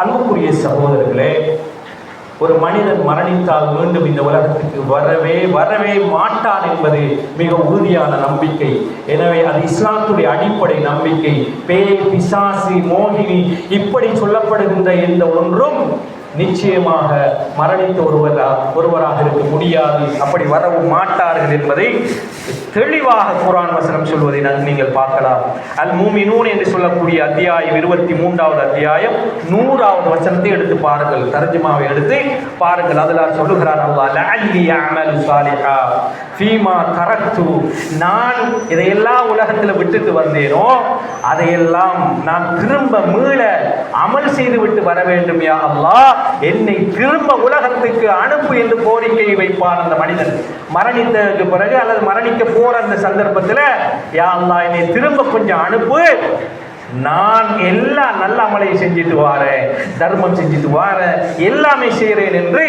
அன்புக்குரிய சகோதரர்களே ஒரு மனிதன் மரணித்தால் மீண்டும் இந்த உலகத்துக்கு வரவே வரவே மாட்டான் என்பது மிக உறுதியான நம்பிக்கை. எனவே அது இஸ்லாத்துடைய அடிப்படை நம்பிக்கை. பேய் பிசாசி மோகினி இப்படி சொல்லப்படுகின்ற எந்த ஒன்றும் நிச்சயமாக மரணித்த ஒருவராக ஒருவராக இருக்க முடியாது. அப்படி வரவும் மாட்டார்கள் என்பதை தெளிவாக குரான் வசனம் சொல்வதை நான் நீங்கள் பார்க்கலாம். அல் மூமினூன் என்று சொல்லக்கூடிய அத்தியாயம் இருபத்தி மூன்றாவது அத்தியாயம் நூறாவது வசனத்தை எடுத்து பாருங்கள். தரஜுமாவை எடுத்து பாருங்கள். அதில் சொல்லுகிறார் அல்லாஹ் ஃபீமா தரக்து. நான் இதையெல்லாம் உலகத்தில் விட்டுட்டு வந்தேனோ அதையெல்லாம் நான் திரும்ப மீள அமல் செய்து விட்டு வர வேண்டும் யா அல்லாஹ். என்னை திரும்ப உலகத்துக்கு அனுப்பு என்று கோரிக்கை வைப்பான் அந்த மனிதன். மரணித்ததுக்கு பிறகு அல்லது மரணிக்க போற அந்த சந்தர்ப்பத்தில் யா என்னை திரும்ப கொஞ்சம் அனுப்பு. நான் எல்லா நல்ல அமலையும் செஞ்சுட்டு வாரேன் தர்மம் செஞ்சுட்டு வாரேன் எல்லாமே செய்கிறேன் என்று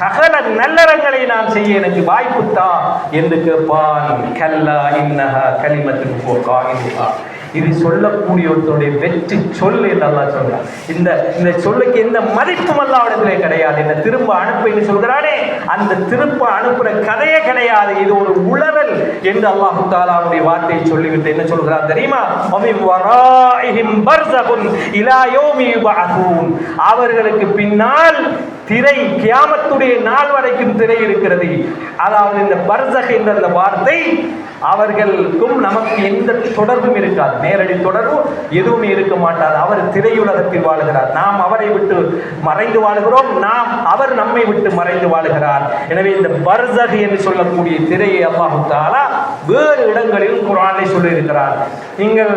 சகல நல்லறங்களை நான் செய்ய எனக்கு வாய்ப்பு தான் என்று கேட்பான். கல்லா இன்னஹா கலிமத்துக்கு போக்கா இன்னுகா இது சொல்லக்கூடிய வெற்றி சொல் என்று அல்லா சொல்றான். இந்த இந்த சொல்லுக்கு எந்த மதிப்பும் அல்லாவிடத்திலே கிடையாது. இந்த திரும்ப அனுப்புன்னு சொல்கிறானே அந்த திரும்ப அனுப்புற கதையே கிடையாது. இது ஒரு உளவல் என்று அல்லாஹு தாலாவுடைய வார்த்தையை சொல்லிவிட்டு என்ன சொல்கிறான் தெரியுமா? அவர்களுக்கு பின்னால் திரை கியாமத்துடைய நாள் வரைக்கும் திரை இருக்கிறது. அதாவது இந்த பர்சக என்ற அந்த வார்த்தை அவர்களுக்கும் நமக்கு எந்த தொடர்பும் இருக்காது. நேரடி தொடர்பு எதுவுமே இருக்க மாட்டாது. அவர் திரையுலகத்தில் வாழுகிறார். நாம் அவரை விட்டு மறைந்து வாழுகிறோம். நாம் அவர் நம்மை விட்டு மறைந்து வாழுகிறார். எனவே இந்த பர்சக என்று சொல்லக்கூடிய திரையை அல்லாஹு தாலா வேறு இடங்களில் குரானை சொல்லியிருக்கிறார். நீங்கள்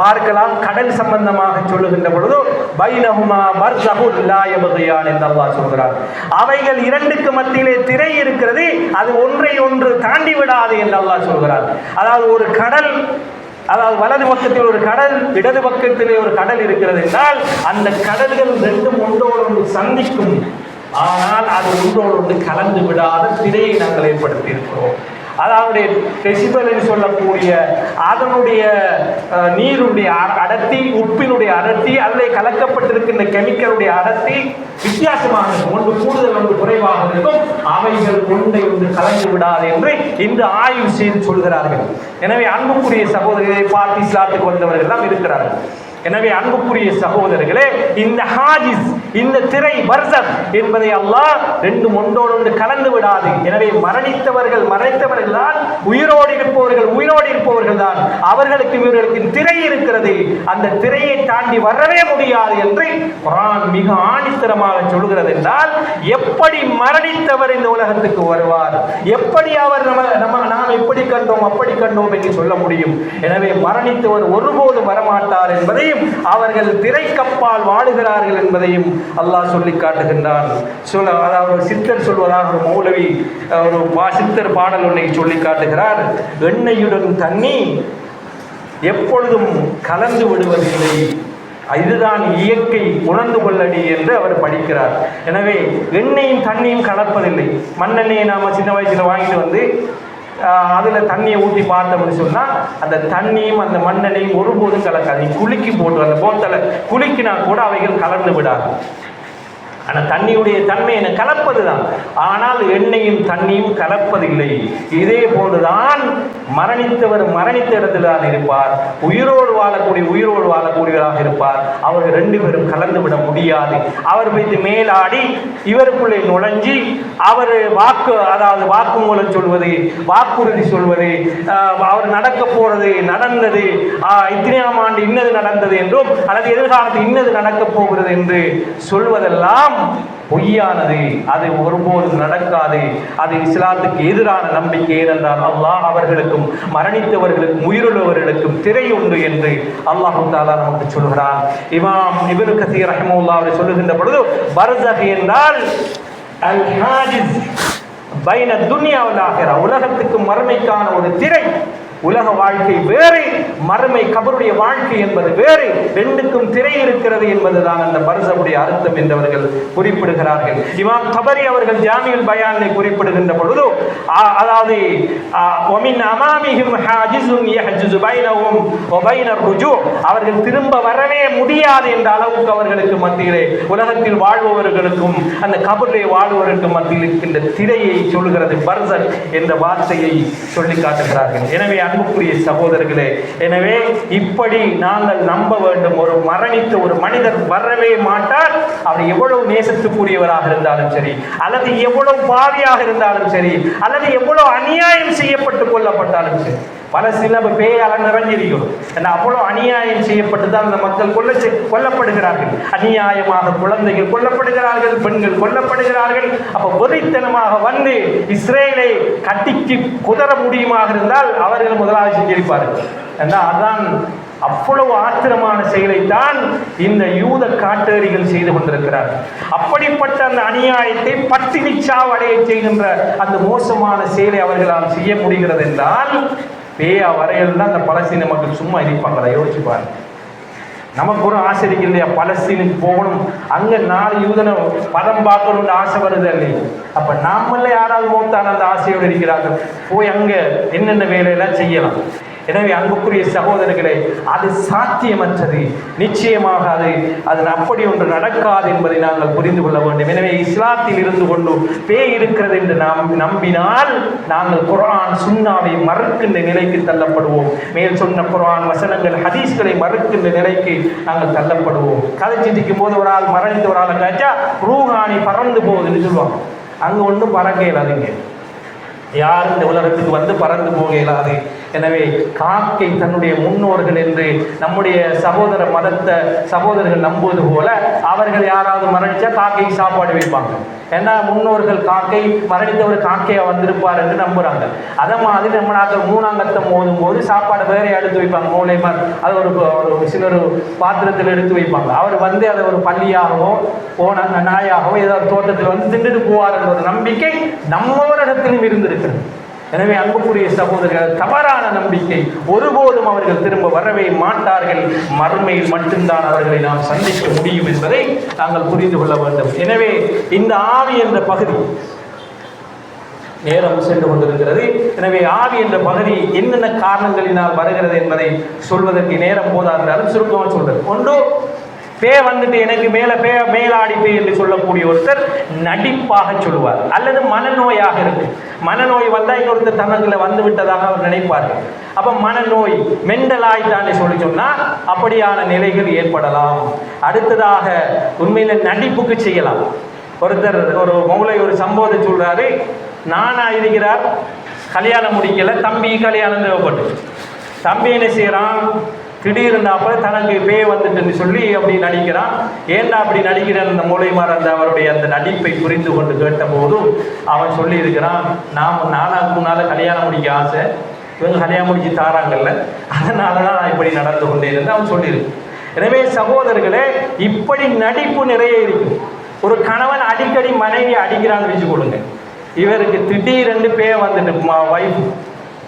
பார்க்கலாம் கடல் சம்பந்தமாக சொல்லுகின்ற பொழுது பைனஹுமா பர்சகு லா என்று அல்லாஹ் சொல்கிறார். அவைகள் இரண்டுக்கு மத்தியிலே திரை இருக்கிறது அது ஒன்றை ஒன்று தாண்டி விடாது என்று அல்லாஹ் சொல்கிறார். அதாவது ஒரு கடல் அதாவது வலது பக்கத்தில் ஒரு கடல் இடது பக்கத்திலே ஒரு கடல் இருக்கிறது என்றால் அந்த கடல்கள் ரெண்டும் ஒன்றோடு ஒன்று சந்திக்கும். ஆனால் அது ஒன்றோடு ஒன்று கலந்து விடாத திரையை நாங்கள் ஏற்படுத்தி இருக்கிறோம் அதாவது டெசிபல் என்று சொல்லக்கூடிய அதனுடைய நீருடைய அடர்த்தி உப்பினுடைய அடர்த்தி அதில் கலக்கப்பட்டிருக்கின்ற கெமிக்கலுடைய அடர்த்தி வித்தியாசமாக இருக்கும். ஒன்று கூடுதல் ஒன்று குறைவாக இருக்கும். அவைகள் கொண்டை ஒன்று கலந்து விடாது என்று இந்த ஆய்வு செய்து சொல்கிறார்கள். எனவே அன்புக்குரிய சகோதரிகளை பார்த்து இஸ்லாத்துக்கு வந்தவர்கள் எல்லாம் இருக்கிறார்கள். எனவே அன்புக்குரிய சகோதரர்களே இந்த ஹாஜிஸ் இந்த திரை வர்சத் என்பதை அல்லாஹ் ரெண்டும் ஒன்றோடு ஒன்று கலந்து விடாது. எனவே மரணித்தவர்கள் மறைத்தவர்கள் தான் உயிரோடு இருப்பவர்கள் உயிரோடு இருப்பவர்கள் தான் அவர்களுக்கு இவர்களுக்கு திரை இருக்கிறது. அந்த திரையை தாண்டி வரவே முடியாது என்று குரான் மிக ஆணித்தரமாக சொல்கிறது என்றால் எப்படி மரணித்தவர் இந்த உலகத்துக்கு வருவார்? எப்படி அவர் நம்ம நம்ம நாம் எப்படி கண்டோம் அப்படி கண்டோம் என்று சொல்ல முடியும். எனவே மரணித்தவர் ஒருபோது வரமாட்டார் என்பதையும் அவர்கள் திரைக்கப்பால் வாழுகிறார்கள் என்பதையும் அல்லாஹ் சொல்லி காட்டுகின்றான். சொல்ல அதாவது சித்தர் சொல்வதாக ஒரு மௌலவி ஒரு பா சித்தர் பாடல் ஒன்றை சொல்லி காட்டுகிறார். எண்ணெயுடன் தண்ணி எப்பொழுதும் கலந்து விடுவதில்லை. இதுதான் இயற்கை உணர்ந்து கொள்ளடி என்று அவர் படிக்கிறார். எனவே எண்ணெயும் தண்ணியும் கலப்பதில்லை. மண்ணெண்ணெயை நாம சின்ன வயசுல வாங்கிட்டு வந்து அதில் தண்ணியை ஊற்றி பார்த்தோம்னு சொன்னால் அந்த தண்ணியும் அந்த மண்ணெண்ணையும் ஒருபோதும் கலக்காது. நீ குலுக்கி போட்டு அந்த போத்தலை குலுக்கினா கூட அவைகள் கலந்து விடாது. ஆனால் தண்ணியுடைய தன்மை என்ன கலப்பது தான் ஆனால் எண்ணெயும் தண்ணியும் கலப்பதில்லை. இதே போன்றுதான் மரணித்தவர் மரணித்த இடத்தில் தான் இருப்பார். உயிரோடு வாழக்கூடிய உயிரோடு வாழக்கூடியவராக இருப்பார். அவர்கள் ரெண்டு பேரும் கலந்து விட முடியாது. அவர் வைத்து மேலாடி இவருக்குள்ளே நுழைஞ்சி அவர் வாக்கு அதாவது வாக்குமூலம் சொல்வது வாக்குறுதி சொல்வது அவர் நடக்க போறது நடந்தது இத்தனையாம் ஆண்டு இன்னது நடந்தது என்றும் அல்லது எதிர்காலத்தில் இன்னது நடக்க போகிறது என்று சொல்வதெல்லாம் பொய்யானது. அது ஒருபோதும் நடக்காது. அது இஸ்லாத்துக்கு எதிரான நம்பிக்கை ஏனென்றால் அல்லாஹ் அவர்களுக்கும் மரணித்தவர்களுக்கும் உயிருள்ளவர்களுக்கும் திரை உண்டு என்று அல்லாஹு தாலா நமக்கு சொல்கிறான். இமாம் இபனு கசி ரஹமுல்லா அவரை சொல்லுகின்ற பொழுது பரதக் என்றால் அல் ஹாஜிஸ் பைன துன்யா வல் உலகத்துக்கு மறுமைக்கான ஒரு திரை உலக வாழ்க்கை வேறு மறுமை கபருடைய வாழ்க்கை என்பது வேறு ரெண்டுக்கும் திரை இருக்கிறது என்பதுதான் அந்த பரிசவுடைய அர்த்தம் என்றவர்கள் குறிப்பிடுகிறார்கள். இமாம் தபரி அவர்கள் ஜாமியல் பயானை குறிப்பிடுகின்ற பொழுது அதாவது ஒமின் அமாமிகும் ஹாஜிஸுன் யஹ்ஜுஸு பைனஹும் ஒபைனர் ருஜு அவர்கள் திரும்ப வரவே முடியாது என்ற அளவுக்கு அவர்களுக்கு மத்தியிலே உலகத்தில் வாழ்பவர்களுக்கும் அந்த கபருடைய வாழ்வர்களுக்கும் மத்தியில் இருக்கின்ற திரையை சொல்கிறது பர்சன் என்ற வார்த்தையை சொல்லி காட்டுகிறார்கள். எனவே அன்புக்குரிய சகோதரர்களே எனவே இப்படி நாங்கள் நம்ப வேண்டும். ஒரு மரணித்த ஒரு மனிதர் வரவே மாட்டார். அவர் எவ்வளவு நேசத்துக்குரியவராக இருந்தாலும் சரி அல்லது எவ்வளவு பாவியாக இருந்தாலும் சரி அல்லது எவ்வளவு அநியாயம் செய்யப்பட்டு கொல்லப்பட்டாலும் சரி பல சில பேயால நிறைஞ்சிருக்கும் ஏன்னா அவ்வளோ அநியாயம் செய்யப்பட்டு தான் அந்த மக்கள் கொல்ல கொல்லப்படுகிறார்கள். அநியாயமாக குழந்தைகள் கொல்லப்படுகிறார்கள் பெண்கள் கொல்லப்படுகிறார்கள். அப்போ வெறித்தனமாக வந்து இஸ்ரேலை கட்டிக்கு குதற முடியுமாக இருந்தால் அவர்கள் முதலாவது செஞ்சிருப்பார்கள் ஏன்னா அதான் அவ்வளவு ஆத்திரமான செயலைத்தான் இந்த யூத காட்டேரிகள் செய்து கொண்டிருக்கிறார் அப்படிப்பட்ட அந்த அநியாயத்தை பட்டினி சாவடைய செய்கின்ற அந்த மோசமான செயலை அவர்களால் செய்ய முடிகிறது என்றால் பேயா வரையல்னா அந்த பலஸ்தீன மக்கள் சும்மா இருப்பாங்களா? யோசிச்சு பாருங்க. நமக்கு ஒரு ஆசை இருக்கு இல்லையா? பலஸ்தீனுக்கு போகணும். அங்க நாலு யூதனை பதம் பார்க்கணும்னு ஆசை வருது இல்லையா அப்ப நாமளே யாராவது மூத்தான அந்த ஆசையோடு இருக்கிறார்கள். போய் அங்க என்னென்ன வேலையெல்லாம் செய்யலாம்? எனவே அன்புக்குரிய சகோதரர்களே அது சாத்தியமற்றது. நிச்சயமாக அது அது அப்படி ஒன்று நடக்காது என்பதை நாங்கள் புரிந்து கொள்ள வேண்டும். எனவே இஸ்லாத்தில் இருந்து கொண்டு பேய் இருக்கிறது என்று நாம் நம்பினால் நாங்கள் குரான் சுண்ணாவை மறுக்கின்ற நிலைக்கு தள்ளப்படுவோம். மேல் சொன்ன குரான் வசனங்கள் ஹதீஸ்களை மறுக்கின்ற நிலைக்கு நாங்கள் தள்ளப்படுவோம். கதை சிந்திக்கும் போது ஒரு ஆள் மரணித்த ஒரு ஆள் காய்ச்சா ரூஹானி பறந்து போகுதுன்னு சொல்லுவாங்க. அங்கே ஒன்றும் பறக்க இல்லாதீங்க. யார் இந்த உலகத்துக்கு வந்து பறந்து போக இயலாது எனவே காக்கை தன்னுடைய முன்னோர்கள் என்று நம்முடைய சகோதர மதத்தை சகோதரர்கள் நம்புவது போல அவர்கள் யாராவது மரணிச்சா காக்கைக்கு சாப்பாடு வைப்பாங்க. ஏன்னா முன்னோர்கள் காக்கை மரணித்தவர் காக்கையா வந்திருப்பார் என்று நம்புறாங்க. அதை மாதிரி நம்ம நாங்கள் மூணாங்கத்தம் போதும் போது சாப்பாடு வேற எடுத்து வைப்பாங்க மூளை மாதிரி அது ஒரு ஒரு சிலர் பாத்திரத்தில் எடுத்து வைப்பாங்க. அவர் வந்து அதை ஒரு பள்ளியாகவோ போன நாயாகவோ ஏதாவது தோட்டத்தில் வந்து திண்டுட்டு போவார் என்ற ஒரு நம்பிக்கை நம்மவரிடத்திலும் இருக்கிறது எனவே அன்புக்குரிய சகோதரர்கள் தவறான நம்பிக்கை ஒருபோதும் அவர்கள் திரும்ப வரவே மாட்டார்கள். மறுமையில் மட்டும்தான் அவர்களை நாம் சந்திக்க முடியும் என்பதை நாங்கள் புரிந்து கொள்ள வேண்டும். எனவே இந்த ஆவி என்ற பகுதி நேரம் சென்று கொண்டிருக்கிறது. எனவே ஆவி என்ற பகுதி என்னென்ன காரணங்களினால் வருகிறது என்பதை சொல்வதற்கு நேரம் போதாது. சுருக்கமாக சொல்றது ஒன்று பே வந்துட்டு எனக்கு மேலே பே மேலாடி பே என்று சொல்லக்கூடிய ஒருத்தர் நடிப்பாக சொல்லுவார். அல்லது மனநோயாக இருக்கு. மனநோய் வந்தால் இன்னொருத்தர் தனக்குள்ள வந்து விட்டதாக அவர் நினைப்பார் அப்போ மனநோய் மெண்டலாய்த்தானே சொல்லி சொன்னால் அப்படியான நிலைகள் ஏற்படலாம். அடுத்ததாக உண்மையில் நடிப்புக்கு செய்யலாம். ஒருத்தர் ஒரு மௌலை ஒரு சம்பவத்தை சொல்கிறாரு நானா இருக்கிறார். கல்யாணம் முடிக்கல. தம்பி கல்யாணம் தேவைப்பட்டு தம்பி என்ன செய்கிறான் திடீர்னாப்ப தனக்கு பே வந்துட்டுன்னு சொல்லி அப்படி நடிக்கிறான். ஏன்டா அப்படி நடிக்கிற அந்த மூலைமார் அந்த அவருடைய அந்த நடிப்பை புரிந்து கொண்டு கேட்டபோதும் அவன் சொல்லி இருக்கிறான் நாம் நானாக்கு முன்னால கல்யாணம் முடிக்க ஆசை. இவங்க கல்யாணம் முடிச்சு தாராங்கல்ல. அதனால தான் நான் இப்படி நடந்து கொண்டேன் என்று அவன் சொல்லியிருக்கு. எனவே சகோதரர்களே இப்படி நடிப்பு நிறைய இருக்கு. ஒரு கணவன் அடிக்கடி மனைவி அடிக்கிறான்னு வச்சுக்கொள்ளுங்க இவருக்கு திடீரென்று பே வந்துட்டு வைஃப்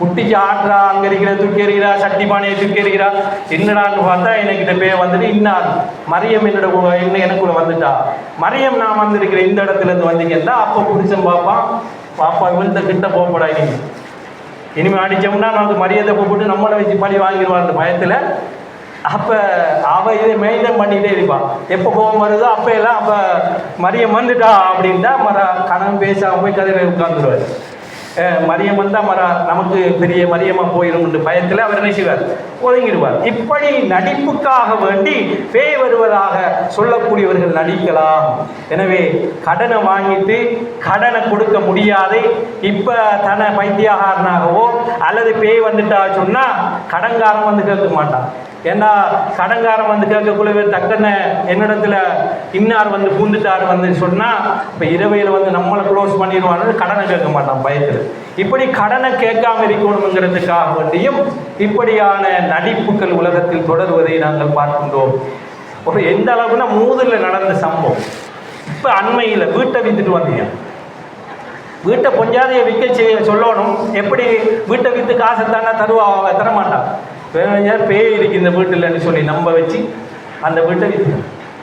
குட்டிக்கு ஆடுறா அங்க இருக்கிற தூக்கி எறிகிறா சட்டி பானையை தூக்கி எறிகிறா என்னடான்னு பார்த்தா எனக்கு இந்த பே வந்துட்டு இன்னார் மரியம் என்னோட கூட என்ன எனக்குள்ள வந்துட்டா. மரியம் நான் வந்திருக்கிறேன் இந்த இடத்துல இருந்து வந்தீங்கன்னா அப்போ புருஷன் பாப்பான் பாப்பா இவன்கிட்ட கிட்ட போகப்படா இனிமேல் இனிமே அடிச்சோம்னா வந்து மரியாதை கூப்பிட்டு நம்மளை வச்சு பழி வாங்கிடுவான் அந்த பயத்துல அப்ப அவ இதை மெயின்டைன் பண்ணிட்டே இருப்பான் எப்போ கோபம் வருதோ அப்ப எல்லாம் அப்ப மரியம் வந்துட்டா அப்படின்ட்டா மர கணவன் பேசாம போய் கதையில உட்கார்ந்துருவாரு. மரியம் வந்தா மரா நமக்கு பெரிய மரியமா போயிடும் பயத்தில் அவர் என்ன செய்வார்? ஒதுங்கிடுவார். இப்படி நடிப்புக்காக வேண்டி பேய் வருவதாக சொல்லக்கூடியவர்கள் நடிக்கலாம். எனவே கடனை வாங்கிட்டு கடனை கொடுக்க முடியாது இப்ப தன பைத்தியகாரனாகவோ அல்லது பேய் வந்துட்டா சொன்னா கடன்காரன் வந்து கேட்க மாட்டான். ஏன்னா கடங்காரம் வந்து கேட்கக்குள்ளவே தக்கன என்னிடத்துல இன்னார் வந்து பூந்துட்டார் வந்து சொன்னா இப்ப இரவையில் வந்து நம்மளை க்ளோஸ் பண்ணிடுவான்னு கடனை கேட்க மாட்டான் பயத்தில். இப்படி கடனை கேட்காம இருக்கணுங்கிறதுக்காக வேண்டியும் இப்படியான நடிப்புகள் உலகத்தில் தொடர்வதை நாங்கள் பார்க்கின்றோம். ஒரு எந்த அளவுனா மூதில் நடந்த சம்பவம். இப்ப அண்மையில் வீட்டை வித்துட்டு வந்தீங்க. வீட்டை பொஞ்சாதையை விற்க செய்ய சொல்லணும். எப்படி வீட்டை விற்று காசை தானே தருவா அவ தரமாட்டான் பேய் இருக்கு இந்த வீட்டில்னு சொல்லி நம்ப வச்சு அந்த வீட்டை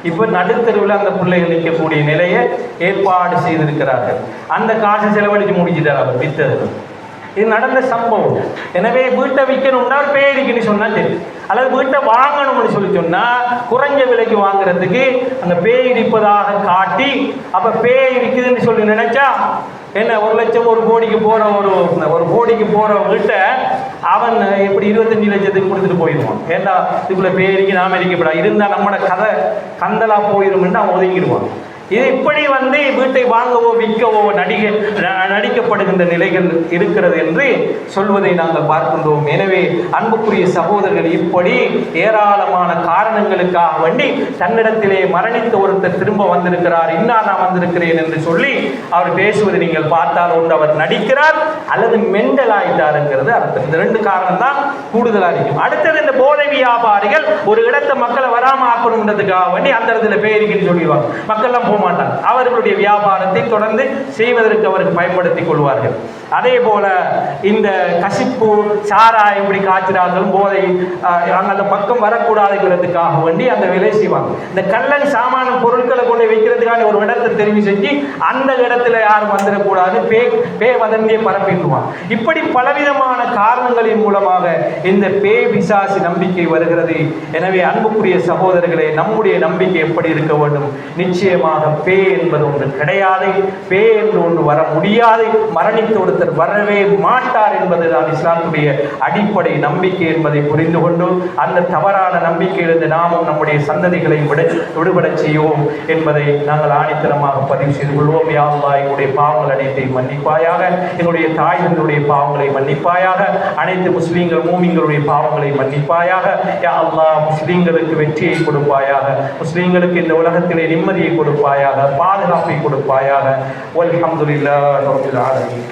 இப்போ நடுத்தருவில் அந்த பிள்ளைகள் நிற்கக்கூடிய நிலையை ஏற்பாடு செய்திருக்கிறார்கள். அந்த காசை செலவழித்து முடிஞ்சிட்டார் அவர் வித்தது. இது நடந்த சம்பவம். எனவே வீட்டை விற்கணும்னா பேய் சொன்னால் தெரியும் அல்லது வீட்டை வாங்கணும்னு சொல்லி சொன்னால் குறைஞ்ச விலைக்கு வாங்குறதுக்கு அந்த பேய் இருப்பதாக காட்டி அப்போ பேய் இருக்குதுன்னு சொல்லி நினைச்சா என்ன ஒரு லட்சம் ஒரு கோடிக்கு போகிற ஒரு ஒரு கோடிக்கு போகிற வீட்டை அவன் இப்படி இருபத்தஞ்சு லட்சத்துக்கு கொடுத்துட்டு போயிடுவான். ஏண்டா இதுக்குள்ள பேருக்கு நாம இருக்கப்படா இருந்தா நம்மளோட கதை கந்தலா போயிரும்னு அவன் ஒதுங்கிடுவான். இது இப்படி வந்து வீட்டை வாங்கவோ விற்கவோ நடிக ந- நடிக்கப்படுகின்ற நிலைகள் இருக்கிறது என்று சொல்வதை நாங்கள் பார்க்கின்றோம். எனவே அன்புக்குரிய சகோதரர்கள் இப்படி ஏராளமான காரணங்களுக்காக வேண்டி தன்னிடத்திலே மரணித்த ஒருத்தர் திரும்ப வந்திருக்கிறார். இன்னா நான் வந்திருக்கிறேன் என்று சொல்லி அவர் பேசுவதை நீங்கள் பார்த்தால் ஒன்று அவர் நடிக்கிறார் அல்லது மெண்டல் ஆயிட்டாருங்கிறது அர்த்தம். இந்த ரெண்டு காரணம் தான் கூடுதலாக இருக்கும். அடுத்தது இந்த போதை வியாபாரிகள் ஒரு இடத்தை மக்களை வராம ஆக்கணுன்றதுக்காக வேண்டி அந்த இடத்துல பேருக்குன்னு சொல்லிடுவாங்க. மக்கள்லாம் போக அவர்களுடைய வியாபாரத்தை தொடர்ந்து செய்வதற்கு அவருக்கு பயன்படுத்திக் கொள்வார்கள். அதே போல இந்த கசிப்பு சாரா இப்படி காய்ச்சிறார்கள் போதை அந்த பக்கம் வரக்கூடாதுங்கிறதுக்காக வேண்டி அந்த வேலை செய்வாங்க. இந்த கள்ளன் சாமான பொருட்களை கொண்டு வைக்கிறதுக்கான ஒரு இடத்தை தெரிவு செஞ்சு அந்த இடத்துல யாரும் வந்துடக்கூடாது பே பே வதந்தியை பரப்பிடுவாங்க இப்படி பலவிதமான காரணங்களின் மூலமாக இந்த பே விசாசி நம்பிக்கை வருகிறது. எனவே அன்புக்குரிய சகோதரர்களே நம்முடைய நம்பிக்கை எப்படி இருக்க வேண்டும்? நிச்சயமாக பே என்பது ஒன்று கிடையாது. பே என்று ஒன்று வர முடியாது. மரணித்த ஒருத்தர் வரவே மாட்டார் என்பதுதான் இஸ்லாமுடைய அடிப்படை நம்பிக்கை என்பதை புரிந்து கொண்டு அந்த தவறான நம்பிக்கையிலிருந்து நாமும் நம்முடைய சந்ததிகளை விட விடுபடச் செய்வோம் என்பதை நாங்கள் ஆணித்தனமாக பதிவு செய்து கொள்வோம். யாவா எங்களுடைய பாவங்கள் அனைத்தையும் மன்னிப்பாயாக எங்களுடைய தாய்களுடைய பாவங்களை மன்னிப்பாயாக அனைத்து முஸ்லீம்கள் மூமிங்களுடைய பாவங்களை மன்னிப்பாயாக. யா முஸ்லீம்களுக்கு வெற்றியை கொடுப்பாயாக முஸ்லீம்களுக்கு இந்த உலகத்திலே நிம்மதியை கொடுப்பாயாக பாதுகாப்பை கொடுப்பாயாக. வல்ஹம்துலில்லாஹி ரப்பில் ஆலமீன்.